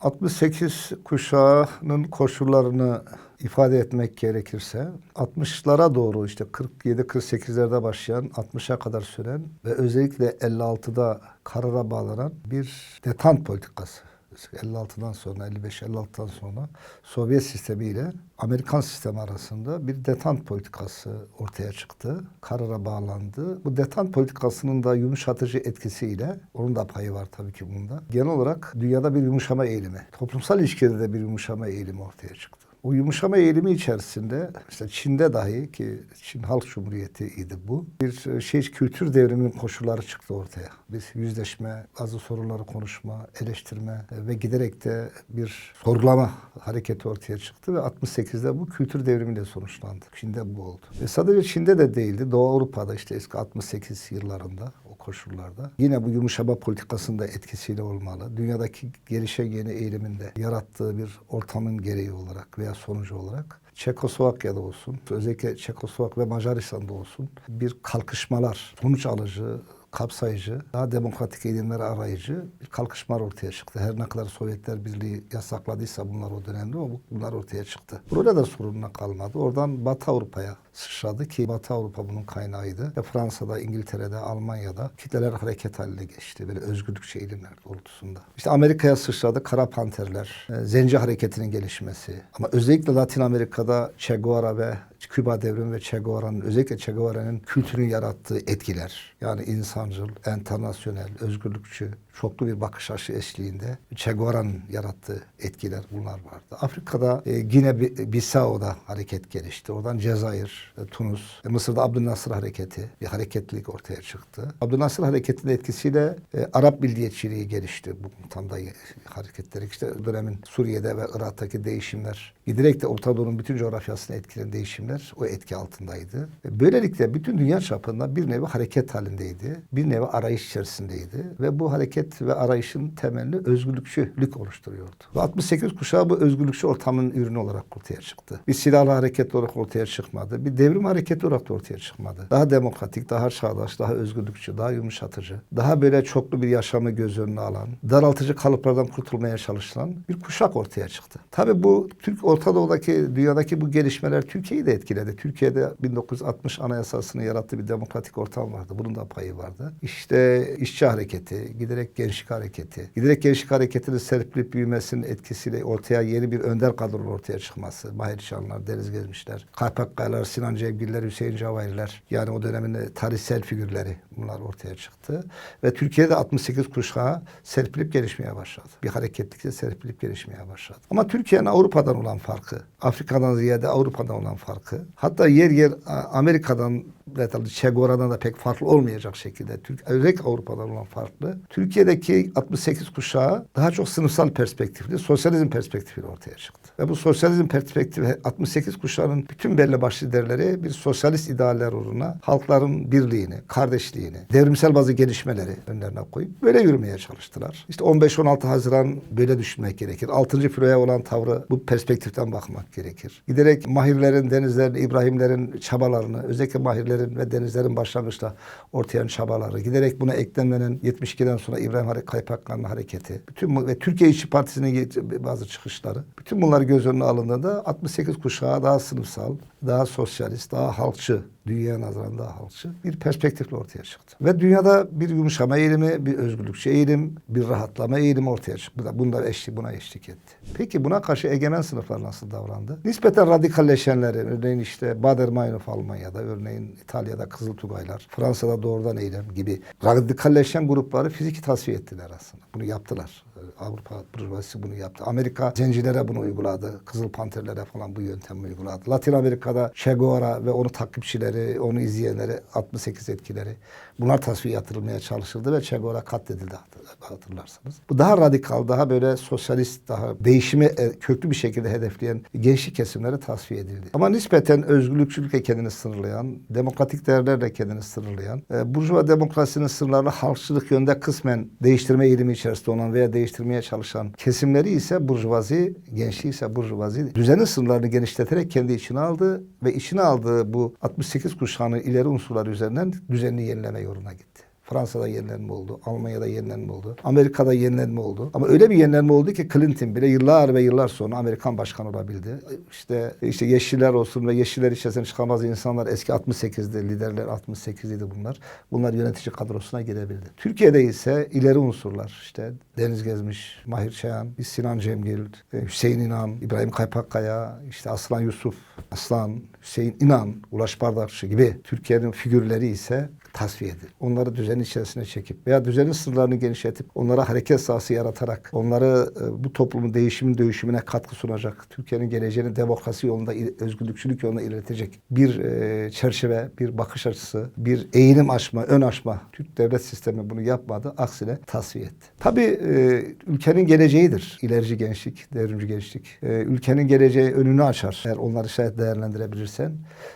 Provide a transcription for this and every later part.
68 kuşağının koşullarını ifade etmek gerekirse 60'lara doğru işte 47-48'lerde başlayan 60'a kadar süren ve özellikle 56'da karara bağlanan bir detant politikası. 56'dan sonra 55-56'dan sonra Sovyet sistemi ile Amerikan sistemi arasında bir detant politikası ortaya çıktı. Karara bağlandı. Bu detant politikasının da yumuşatıcı etkisiyle onun da payı var tabii ki bunda. Genel olarak dünyada bir yumuşama eğilimi, toplumsal ilişkide de bir yumuşama eğilimi ortaya çıktı. O yumuşama eğilimi içerisinde işte Çin'de dahi ki Çin Halk Cumhuriyeti idi bu. Bir şey kültür devriminin koşulları çıktı ortaya. Biz yüzleşme, bazı sorunları konuşma, eleştirme ve giderek de bir sorgulama hareketi ortaya çıktı ve 68'de bu kültür devrimiyle sonuçlandı. Çin'de bu oldu. Ve sadece Çin'de de değildi. Doğu Avrupa'da işte eski 68 yıllarında koşullarda. Yine bu yumuşama politikasında etkisiyle olmalı. Dünyadaki gelişen yeni eğiliminde yarattığı bir ortamın gereği olarak veya sonucu olarak Çekoslovakya'da olsun, özellikle Çekoslovak ve Macaristan'da olsun bir kalkışmalar, sonuç alıcı, kapsayıcı, daha demokratik eğilimleri arayıcı bir kalkışmalar ortaya çıktı. Her ne kadar Sovyetler Birliği yasakladıysa bunlar o dönemde ama bunlar ortaya çıktı. Burada da sorununa kalmadı. Oradan Batı Avrupa'ya sıçradı ki Batı Avrupa bunun kaynağıydı. Ve Fransa'da, İngiltere'de, Almanya'da kitleler hareket haline geçti. Böyle özgürlükçü eğilimler doğrultusunda. İşte Amerika'ya sıçradı. Kara Panterler, e, Zenci Hareketi'nin gelişmesi. Ama özellikle Latin Amerika'da Che Guevara ve Küba devrimi ve Che Guevara'nın özellikle Che Guevara'nın kültürün yarattığı etkiler. Yani insancıl, internasyonel, özgürlükçü, çoklu bir bakış açısı eşliğinde Che Guevara'nın yarattığı etkiler bunlar vardı. Afrika'da e, Gine Bissau'da hareket gelişti. Oradan Cezayir, Tunus, e, Mısır'da Abdülnasır hareketi bir hareketlilik ortaya çıktı. Abdülnasır hareketinin etkisiyle e, Arap milliyetçiliği gelişti. Bu tam da hareketleri işte dönemin Suriye'de ve Irak'taki değişimler giderek de Orta Doğu'nun bütün coğrafyasını etkileyen değişimler o etki altındaydı. E, Böylelikle bütün dünya çapında bir nevi hareket halindeydi. Bir nevi arayış içerisindeydi ve bu hareket ve arayışın temelini özgürlükçülük oluşturuyordu. Ve 68 kuşağı bu özgürlükçü ortamın ürünü olarak ortaya çıktı. Bir silahlı hareket olarak ortaya çıkmadı. Bir devrim hareketi olarak da ortaya çıkmadı. Daha demokratik, daha çağdaş, daha özgürlükçü, daha yumuşatıcı, daha böyle çoklu bir yaşamı göz önüne alan, daraltıcı kalıplardan kurtulmaya çalışılan bir kuşak ortaya çıktı. Tabii bu Türk Orta Doğu'daki, dünyadaki bu gelişmeler Türkiye'yi de etkiledi. Türkiye'de 1960 anayasasını yarattığı bir demokratik ortam vardı. Bunun da payı vardı. İşte işçi hareketi, giderek gençlik hareketi, giderek gençlik hareketinin serpilip büyümesinin etkisiyle ortaya yeni bir önder kadronun ortaya çıkması. Mahir Şanlar, Deniz Gezmişler, Kaypakkaylar, Sinan Cevgiller, Hüseyin Cavahirler yani o dönemin tarihsel figürleri bunlar ortaya çıktı. Ve Türkiye'de 68 kuşağı serpilip gelişmeye başladı. Bir hareketlikle serpilip gelişmeye başladı. Ama Türkiye'nin Avrupa'dan olan farkı, Afrika'dan ziyade Avrupa'dan olan farkı, hatta yer yer Amerika'dan tabii Che Guevara'dan da pek farklı olmayacak şekilde Türk özellikle Avrupa'dan olan farklı. Türkiye'deki 68 kuşağı daha çok sınıfsal perspektifli, sosyalizm perspektifiyle ortaya çıktı. Ve bu sosyalizm perspektifi 68 kuşağının bütün belli başlı liderleri bir sosyalist idealler uğruna halkların birliğini, kardeşliğini, devrimsel bazı gelişmeleri önlerine koyup böyle yürümeye çalıştılar. İşte 15-16 Haziran böyle düşünmek gerekir. 6. filoya olan tavrı bu perspektiften bakmak gerekir. Giderek Mahirlerin, Denizlerin, İbrahimlerin çabalarını, özellikle Mahirlerin ve Denizlerin başlangıçta ortaya çabaları, giderek buna eklemlenen 72'den sonra İbrahim Hare- Kaypakkay'ın hareketi, bütün ve Türkiye İşçi Partisi'nin bazı çıkışları, bütün bunlar göz önüne alındığında 68 kuşağı daha sınıfsal, daha sosyalist, daha halkçı, dünya nazaran daha halkçı bir perspektifle ortaya çıktı. Ve dünyada bir yumuşama eğilimi, bir özgürlükçü eğilim, bir rahatlama eğilimi ortaya çıktı. Bu da- Bunda eşlik, buna eşlik etti. Peki buna karşı egemen sınıflar nasıl davrandı? Nispeten radikalleşenleri, örneğin işte Bader-Meinhof Almanya'da, örneğin İtalya'da Kızıl Tugaylar, Fransa'da doğrudan eylem gibi radikalleşen grupları fiziki tasfiye ettiler aslında. Bunu yaptılar. Avrupa Burjuvazisi bunu yaptı. Amerika zencilere bunu uyguladı. Kızıl Panterlere falan bu yöntemi uyguladı. Latin Amerika'da Che Guevara ve onun takipçileri, onu izleyenleri, 68 etkileri bunlar tasfiye yatırılmaya çalışıldı ve Che Guevara katledildi hatırlarsınız. Bu daha radikal, daha böyle sosyalist, daha değişimi e, köklü bir şekilde hedefleyen gençlik kesimleri tasfiye edildi. Ama nispeten özgürlükçülükle kendini sınırlayan, demokratik değerlerle kendini sınırlayan, e, burjuva demokrasinin sınırlarını halkçılık yönde kısmen değiştirme eğilimi içerisinde olan veya değiştirmeye çalışan kesimleri ise burjuvazi, gençliği ise burjuvazi düzenin sınırlarını genişleterek kendi içine aldı ve içine aldığı bu 68 kuşağının ileri unsurları üzerinden düzenini yenileme yoluna gitti. Fransa'da yenilenme oldu. Almanya'da yenilenme oldu. Amerika'da yenilenme oldu. Ama öyle bir yenilenme oldu ki Clinton bile yıllar ve yıllar sonra Amerikan başkanı olabildi. İşte işte Yeşiller olsun ve Yeşiller içerisinde çıkamaz insanlar eski 68'de liderler 68'ydi bunlar. Bunlar yönetici kadrosuna girebildi. Türkiye'de ise ileri unsurlar işte Deniz Gezmiş, Mahir Çayan, Sinan Cemgil, e, Hüseyin İnan, İbrahim Kaypakkaya, işte Aslan Yusuf, Aslan, Hüseyin İnan, Ulaş Bardakçı gibi Türkiye'nin figürleri ise tasfiye edilir. Onları düzenin içerisine çekip veya düzenin sınırlarını genişletip onlara hareket sahası yaratarak onları e, bu toplumun değişimin dönüşümüne katkı sunacak, Türkiye'nin geleceğini demokrasi yolunda, özgürlükçülük yolunda iletecek bir e, çerçeve, bir bakış açısı, bir eğilim aşma, ön aşma. Türk devlet sistemi bunu yapmadı. Aksine tasfiye etti. Tabii e, ülkenin geleceğidir. İlerici gençlik, devrimci gençlik. Ülkenin geleceği önünü açar. Eğer onları şayet değerlendirebilirsen.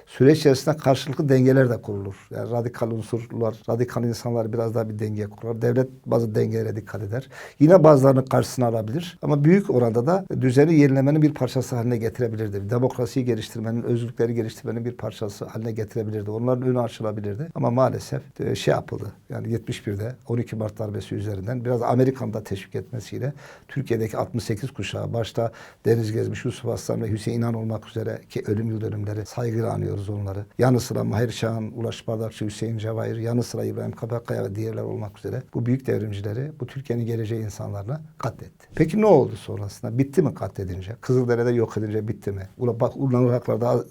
Süreç içerisinde karşılıklı dengeler de kurulur. Yani radikal unsurlar, radikal insanlar biraz daha bir denge kurar. Devlet bazı dengelere dikkat eder. Yine bazılarını karşısına alabilir. Ama büyük oranda da düzeni yenilemenin bir parçası haline getirebilirdi. Demokrasiyi geliştirmenin, özgürlükleri geliştirmenin bir parçası haline getirebilirdi. Onların önü açılabilirdi. Ama maalesef e, şey yapıldı. Yani 71'de 12 Mart darbesi üzerinden biraz Amerika'nın da teşvik etmesiyle Türkiye'deki 68 kuşağı başta Deniz Gezmiş, Yusuf Aslan ve Hüseyin İnan olmak üzere ki ölüm yıl dönümleri saygıyla anıyoruz onları. Yanı sıra Mahir Şahan, Ulaş Bardakçı, Hüseyin Cevahir, yanı sıra İbrahim Kapakkaya ve diğerler olmak üzere bu büyük devrimcileri, bu Türkiye'nin geleceği insanlarını katletti. Peki ne oldu sonrasında? Bitti mi katledince? Kızıldere'de yok edince bitti mi? Ula bak Ulan Iraklar'da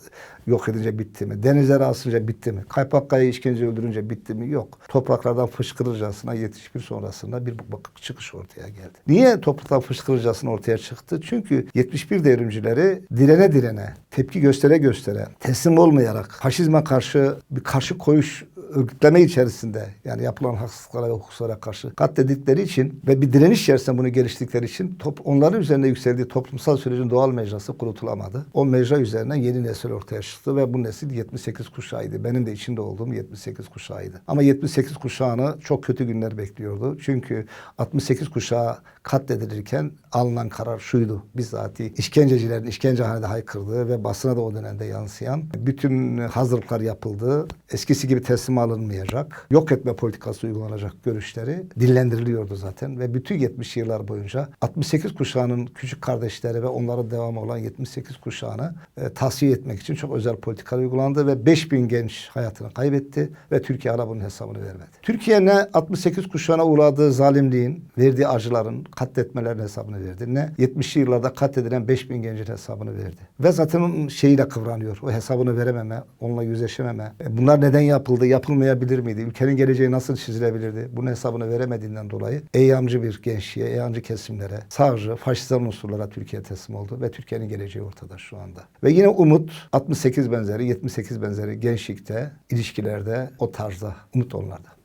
yok edince bitti mi? Denizlere asınca bitti mi? Kaypakkaya'yı işkence öldürünce bitti mi? Yok. Topraklardan fışkırırcasına 71 sonrasında bir bak çıkış ortaya geldi. Niye topraktan fışkırırcasına ortaya çıktı? Çünkü 71 devrimcileri direne direne, tepki göstere göstere, teslim olmayarak, faşizme karşı bir karşı koyuş örgütleme içerisinde yani yapılan haksızlıklara ve hukuslara karşı katledikleri için ve bir direniş içerisinde bunu geliştirdikleri için top, onların üzerine yükseldiği toplumsal sürecin doğal mecrası kurutulamadı. O mecra üzerinden yeni nesil ortaya çıktı ve bu nesil 78 kuşağıydı. Benim de içinde olduğum 78 kuşağıydı. Ama 78 kuşağını çok kötü günler bekliyordu. Çünkü 68 kuşağı katledilirken alınan karar şuydu. Bizzati işkencecilerin işkencehanede haykırdığı ve basına da o dönemde yansıyan bütün hazırlıklar yapıldı. Eskisi gibi teslim alınmayacak. Yok etme politikası uygulanacak görüşleri dillendiriliyordu zaten ve bütün 70 yıllar boyunca 68 kuşağının küçük kardeşleri ve onlara devam olan 78 kuşağını e, tasfiye etmek için çok özel politikalar uygulandı ve 5000 genç hayatını kaybetti ve Türkiye hala bunun hesabını vermedi. Türkiye ne 68 kuşağına uğradığı zalimliğin, verdiği acıların, katletmelerin hesabını verdi. Ne 70'li yıllarda katledilen 5000 gencin hesabını verdi. Ve zaten onun şeyiyle kıvranıyor. O hesabını verememe, onunla yüzleşememe. E, bunlar neden yapıldı, yapılmayabilir miydi? Ülkenin geleceği nasıl çizilebilirdi? Bunun hesabını veremediğinden dolayı eyyamcı bir gençliğe, eyyamcı kesimlere, sağcı, faşistan unsurlara Türkiye teslim oldu ve Türkiye'nin geleceği ortada şu anda. Ve yine umut 68 benzeri, 78 benzeri gençlikte, ilişkilerde o tarzda umut onlarda.